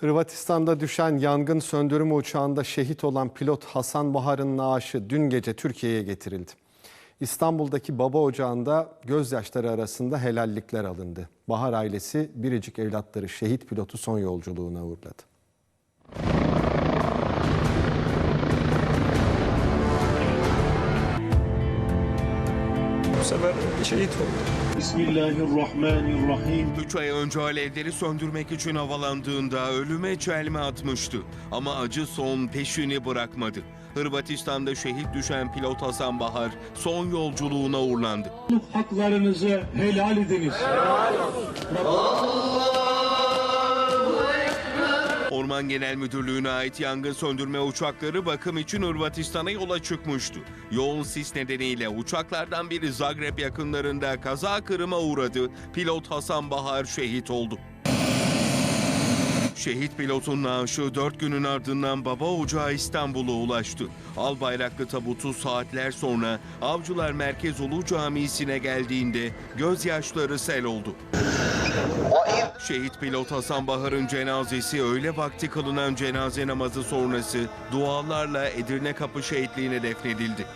Hırvatistan'da düşen yangın söndürme uçağında şehit olan pilot Hasan Bahar'ın naaşı dün gece Türkiye'ye getirildi. İstanbul'daki baba ocağında gözyaşları arasında helallikler alındı. Bahar ailesi biricik evlatları şehit pilotu son yolculuğuna uğurladı. Bu sefer şehit oldu. Bismillahirrahmanirrahim. 3 ay önce alevleri söndürmek için havalandığında ölüme çelme atmıştı. Ama acı son peşini bırakmadı. Hırvatistan'da şehit düşen pilot Hasan Bahar son yolculuğuna uğurlandı. Haklarınızı helal ediniz. Orman Genel Müdürlüğü'ne ait yangın söndürme uçakları bakım için Hırvatistan'a yola çıkmıştı. Yoğun sis nedeniyle uçaklardan biri Zagreb yakınlarında kaza kırıma uğradı. Pilot Hasan Bahar şehit oldu. Şehit pilotun naaşı 4 günün ardından baba ocağı İstanbul'a ulaştı. Al bayraklı tabutu saatler sonra Avcılar Merkez Ulu Camisi'ne geldiğinde gözyaşları sel oldu. Şehit pilot Hasan Bahar'ın cenazesi öğle vakti kılınan cenaze namazı sonrası dualarla Edirne Kapı şehitliğine defnedildi.